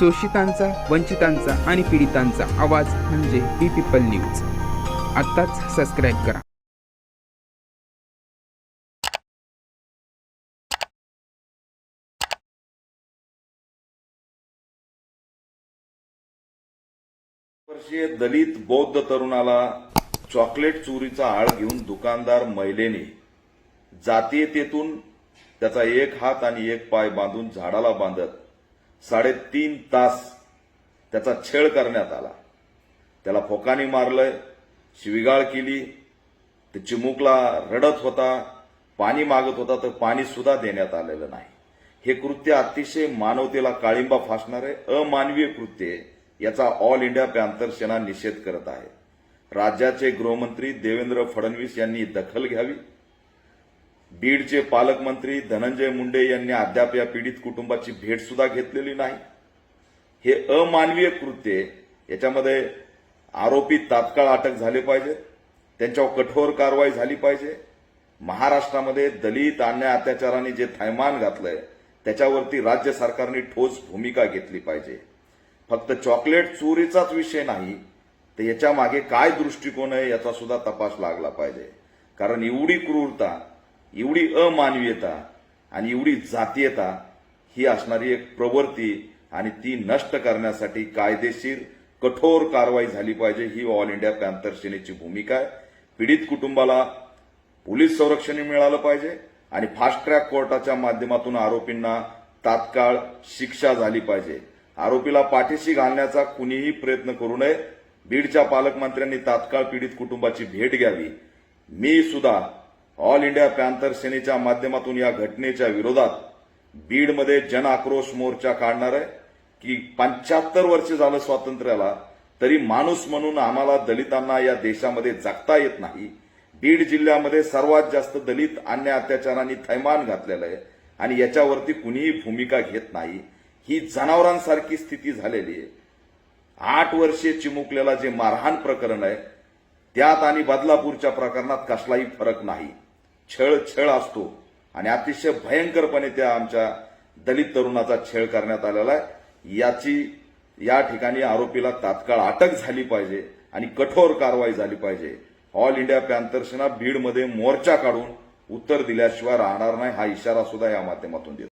शोषितांचा वंचितांचा आणि पीडितांचा आवाज म्हणजे बी पीपल न्यूज. आत्ताच सबस्क्राईब करा. वर्षीय दलित बौद्ध तरुणाला चॉकलेट चोरीचा आळ घेऊन दुकानदार महिलेने जातीयतेतून त्याचा एक हात आणि एक पाय बांधून झाडाला बांधत. साडेतीन तास त्याचा छेड करण्यात आला. त्याला फोकानी मारलंय शिविगाळ केली ते चिमुकला रडत होता पाणी मागत होता तर पाणी सुद्धा देण्यात आलेलं नाही. हे कृत्य अतिशय मानवतेला काळिंबा फासणारे अमानवीय कृत्य आहे. याचा ऑल इंडिया पॅन्थर सेना निषेध करत आहे. राज्याचे गृहमंत्री देवेंद्र फडणवीस यांनी दखल घ्यावी. बीडचे पालकमंत्री धनंजय मुंडे यांनी अद्याप या पीडित कुटुंबाची भेट सुद्धा घेतलेली नाही. हे अमानवीय कृत्य आहे. याच्यामध्ये आरोपी तात्काळ अटक झाले पाहिजे. त्यांच्यावर कठोर कारवाई झाली पाहिजे. महाराष्ट्रामध्ये दलित अन्याय अत्याचाराने जे थैमान घातलंय त्याच्यावरती राज्य सरकारने ठोस भूमिका घेतली पाहिजे. फक्त चॉकलेट चोरीचाच विषय नाही तर याच्या मागे काय दृष्टिकोन आहे याचा सुद्धा तपास लागला पाहिजे. कारण एवढी क्रूरता एवढी अमानवीयता आणि एवढी जातीयता ही असणारी एक प्रवृत्ती आणि ती नष्ट करण्यासाठी कायदेशीर कठोर कारवाई झाली पाहिजे ही ऑल इंडिया पॅन्थर सेनेची भूमिका आहे. पीडित कुटुंबाला पोलीस संरक्षण मिळालं पाहिजे आणि फास्ट ट्रॅक कोर्टाच्या माध्यमातून आरोपींना तात्काळ शिक्षा झाली पाहिजे. आरोपीला पाठीशी घालण्याचा कुणीही प्रयत्न करू नये. बीडच्या पालकमंत्र्यांनी तात्काळ पीडित कुटुंबाची भेट घ्यावी. मी सुद्धा ऑल इंडिया पॅन्थर सेनेच्या माध्यमातून या घटनेच्या विरोधात बीडमध्ये जन आक्रोश मोर्चा काढणार आहे. की पंच्याहत्तर वर्ष झालं स्वातंत्र्याला तरी माणूस म्हणून आम्हाला दलितांना या देशामध्ये जगता येत नाही. बीड जिल्ह्यामध्ये सर्वात जास्त दलित अन्य अत्याचारांनी थैमान घातलेलं आहे आणि याच्यावरती कुणीही भूमिका घेत नाही. ही जनावरांसारखी स्थिती झालेली आहे. आठ वर्षे चिमुकलेला जे मारहाण प्रकरण आहे त्यात आणि बदलापूरच्या प्रकरणात कसलाही फरक नाही. छळ छळ असतो. आणि अतिशय भयंकरपणे त्या आमच्या दलित तरुणाचा छळ करण्यात आलेला आहे. याची या ठिकाणी आरोपीला तात्काळ अटक झाली पाहिजे आणि कठोर कारवाई झाली पाहिजे. ऑल इंडिया पॅन्थर्सना बीडमध्ये मोर्चा काढून उत्तर दिल्याशिवाय राहणार नाही हा इशारा सुद्धा या माध्यमातून देतो.